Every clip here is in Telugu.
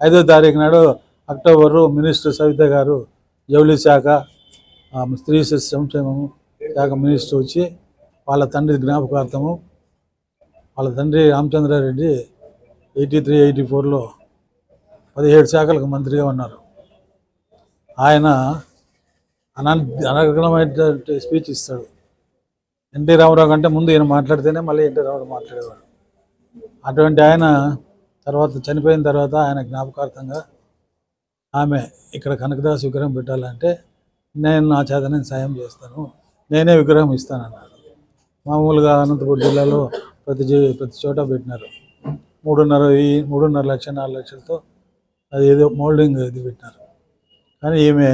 ఐదో తారీఖు నాడు అక్టోబరు మినిస్టర్ సవిత గారు జౌలి శాఖ స్త్రీ శిశు సంక్షేమము శాఖ మినిస్టర్ వచ్చి వాళ్ళ తండ్రి జ్ఞాపకార్థము వాళ్ళ తండ్రి రామచంద్రారెడ్డి ఎయిటీ త్రీ ఎయిటీ ఫోర్లో పదిహేడు శాఖలకు మంత్రిగా ఉన్నారు. ఆయన అనంత అనర్గళమైనటువంటి స్పీచ్ ఇస్తాడు. ఎన్టీ రామారావు కంటే ముందు ఈయన మాట్లాడితేనే మళ్ళీ ఎన్టీ రామారావు మాట్లాడేవాడు. అటువంటి ఆయన తర్వాత చనిపోయిన తర్వాత ఆయన జ్ఞాపకార్థంగా ఆమె ఇక్కడ కనకదాస్ విగ్రహం పెట్టాలంటే నేను నా చేత నేను సాయం చేస్తాను నేనే విగ్రహం ఇస్తానన్నారు మామూలుగా అనంతపురం జిల్లాలో ప్రతి ప్రతి చోట పెట్టినారు. మూడున్నర వెయ్యి మూడున్నర లక్ష నాలుగు లక్షలతో అది ఏదో మోల్డింగ్ ఇది పెట్టినారు. కానీ ఈమె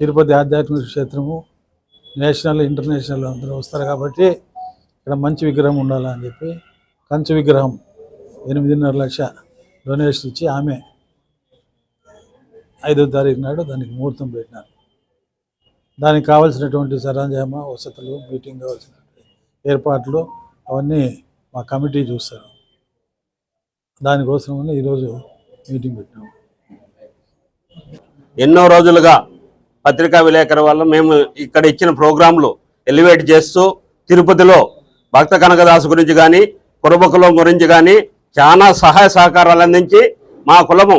తిరుపతి ఆధ్యాత్మిక క్షేత్రము నేషనల్ ఇంటర్నేషనల్ అందరూ వస్తారు కాబట్టి ఇక్కడ మంచి విగ్రహం ఉండాలని చెప్పి కంచు విగ్రహం ఎనిమిదిన్నర లక్ష డొనేషన్ ఇచ్చి ఆమె ఐదో తారీఖు నాడు దానికి ముహూర్తం పెట్టినారు. దానికి కావాల్సినటువంటి సరంజామా వసతులు మీటింగ్ కావాల్సిన ఏర్పాట్లు అవన్నీ మా కమిటీ చూస్తారు. దానికోసమని ఈరోజు మీటింగ్ పెట్టినాము ఎన్నో రోజులుగా పత్రికా విలేకరుల వల్ల మేము ఇక్కడ ఇచ్చిన ప్రోగ్రాంలు ఎలివేట్ చేస్తూ తిరుపతిలో భక్త కనకదాసు గురించి కానీ కురబకులం గురించి కానీ చాలా సహాయ సహకారాలు అందించి మా కులము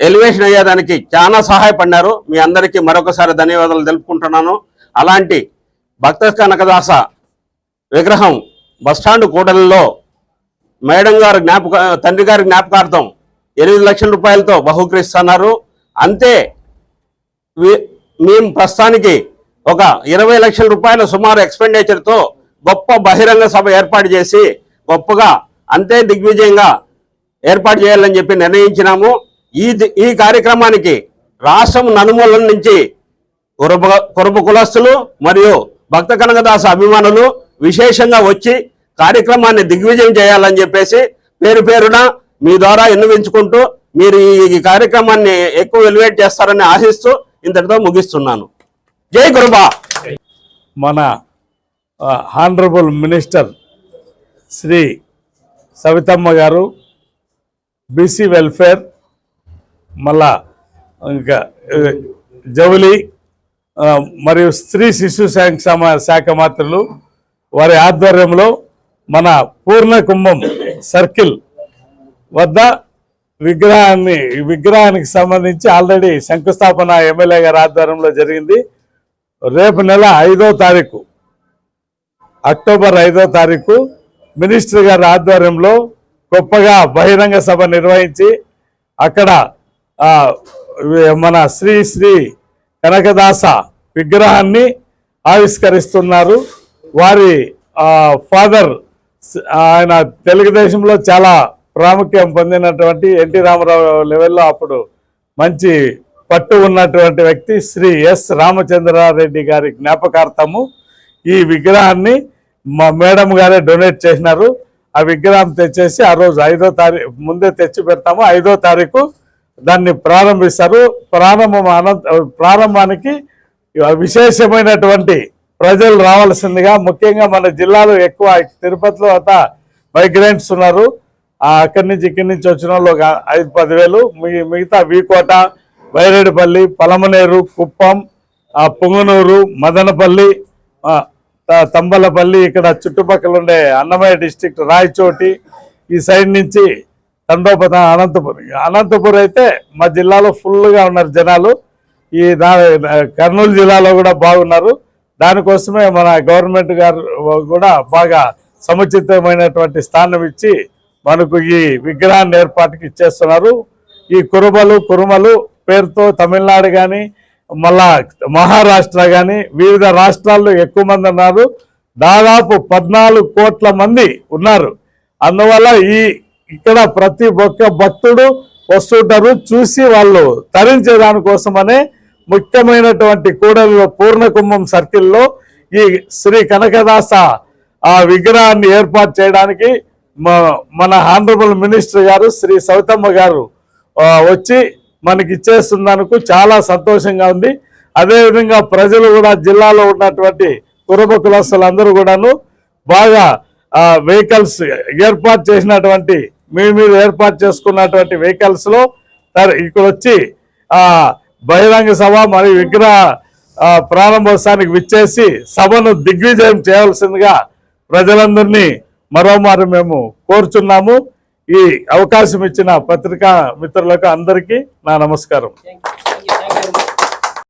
ఎలివేషన్ అయ్యేదానికి చాలా సహాయపడినారు. మీ అందరికీ మరొకసారి ధన్యవాదాలు తెలుపుకుంటున్నాను. అలాంటి భక్త కనకదాస విగ్రహం బస్టాండ్ కూడలిలో మేడం గారు జ్ఞాపక తండ్రి గారి జ్ఞాపకార్థం ఎనిమిది లక్షల రూపాయలతో బహుకరిస్తున్నారు. అంతే మేము ప్రస్తుతానికి ఒక ఇరవై లక్షల రూపాయల సుమారు ఎక్స్పెండిచర్తో గొప్ప బహిరంగ సభ ఏర్పాటు చేసి గొప్పగా అంతే దిగ్విజయంగా ఏర్పాటు చేయాలని చెప్పి నిర్ణయించినాము. ఈ ఈ కార్యక్రమానికి రాష్ట్రం నలుమూలల నుంచి కురబ కురబ కులస్తులు మరియు భక్త కనకదాస అభిమానులు విశేషంగా వచ్చి కార్యక్రమాన్ని దిగ్విజయం చేయాలని చెప్పేసి పేరు పేరున మీ ద్వారా ఎన్నువించుకుంటూ మీరు ఈ కార్యక్రమాన్ని ఎక్కువ ఎలివేట్ చేస్తారని ఆశిస్తూ ఇంతటితో ముగిస్తున్నాను. జై కురుబా! మన హానరబుల్ మినిస్టర్ శ్రీ సవితమ్మ గారు బీసీ వెల్ఫేర్ మళ్ళా ఇంకా జౌలి మరియు స్త్రీ శిశు సంక్షేమ శాఖ మాత్రలు వారి ఆధ్వర్యంలో మన పూర్ణ కుంభం సర్కిల్ వద్ద విగ్రహాన్ని విగ్రహానికి సంబంధించి ఆల్రెడీ శంకుస్థాపన ఎమ్మెల్యే గారి ఆధ్వర్యంలో జరిగింది. రేపు నెల ఐదో తారీఖు అక్టోబర్ ఐదో తారీఖు మినిస్టర్ గారి ఆధ్వర్యంలో గొప్పగా బహిరంగ సభ నిర్వహించి అక్కడ మన శ్రీ శ్రీ కనకదాస విగ్రహాన్ని ఆవిష్కరిస్తున్నారు. వారి ఫాదర్ ఆయన తెలుగుదేశంలో చాలా ప్రాముఖ్యం పొందినటువంటి ఎన్టీ రామారావు లెవెల్లో అప్పుడు మంచి పట్టు ఉన్నటువంటి వ్యక్తి శ్రీ ఎస్ రామచంద్రారెడ్డి గారి జ్ఞాపకార్థము ఈ విగ్రహాన్ని మా మేడం గారే డొనేట్ చేసినారు. ఆ విగ్రహం తెచ్చేసి ఆ రోజు ఐదో తారీఖు ముందే తెచ్చి పెడతాము. ఐదో తారీఖు దాన్ని ప్రారంభిస్తారు. ప్రారంభం అనంత ప్రారంభానికి విశేషమైనటువంటి ప్రజలు రావాల్సిందిగా ముఖ్యంగా మన జిల్లాలో ఎక్కువ తిరుపతిలో అంతా మైగ్రెంట్స్ ఉన్నారు. అక్కడి నుంచి ఇక్కడి నుంచి వచ్చిన వాళ్ళు ఒక ఐదు పదివేలు. మిగతా వీకోట బైరెడ్డిపల్లి పలమనేరు కుప్పం పుంగనూరు మదనపల్లి తంబలపల్లి ఇక్కడ చుట్టుపక్కల ఉండే అన్నమయ్య డిస్టిక్ట్ రాయచోటి ఈ సైడ్ నుంచి తండోపత అనంతపురం. అనంతపురం అయితే మా జిల్లాలో ఫుల్గా ఉన్నారు జనాలు. ఈ దా కర్నూలు జిల్లాలో కూడా బాగున్నారు. దానికోసమే మన గవర్నమెంట్ గారు కూడా బాగా సముచితమైనటువంటి స్థానం ఇచ్చి మనకు ఈ విగ్రహాన్ని ఏర్పాటుకి ఇచ్చేస్తున్నారు. ఈ కురుబలు కురుమలు పేరుతో తమిళనాడు కానీ మళ్ళా మహారాష్ట్ర కానీ వివిధ రాష్ట్రాల్లో ఎక్కువ మంది ఉన్నారు. దాదాపు పద్నాలుగు కోట్ల మంది ఉన్నారు. అందువల్ల ఈ ఇక్కడ ప్రతి ఒక్క భక్తుడు వస్తుంటారు చూసి వాళ్ళు తరించే దానికోసమనే ముఖ్యమైనటువంటి కూడలిలో పూర్ణకుంభం సర్కిల్లో ఈ శ్రీ కనకదాస ఆ విగ్రహాన్ని ఏర్పాటు చేయడానికి మన ఆనరబుల్ మినిస్టర్ గారు శ్రీ సౌతమ్మ గారు వచ్చి మనకి ఇచ్చేస్తున్నందుకు చాలా సంతోషంగా ఉంది. అదేవిధంగా ప్రజలు కూడా జిల్లాలో ఉన్నటువంటి కురబ కులస్తులందరూ కూడాను బాగా వెహికల్స్ ఏర్పాటు చేసినటువంటి మీ మీరు ఏర్పాటు చేసుకున్నటువంటి వెహికల్స్లో ఇక్కడ వచ్చి ఆ బహిరంగ సభ మరియు విగ్రహ ప్రారంభోత్సవానికి విచ్చేసి సభను దిగ్విజయం చేయవలసిందిగా ప్రజలందరినీ మరోమారు మేము కోరుచున్నాము. ఈ అవకాశం ఇచ్చిన పత్రికా మిత్రులకు అందరికీ నా నమస్కారం.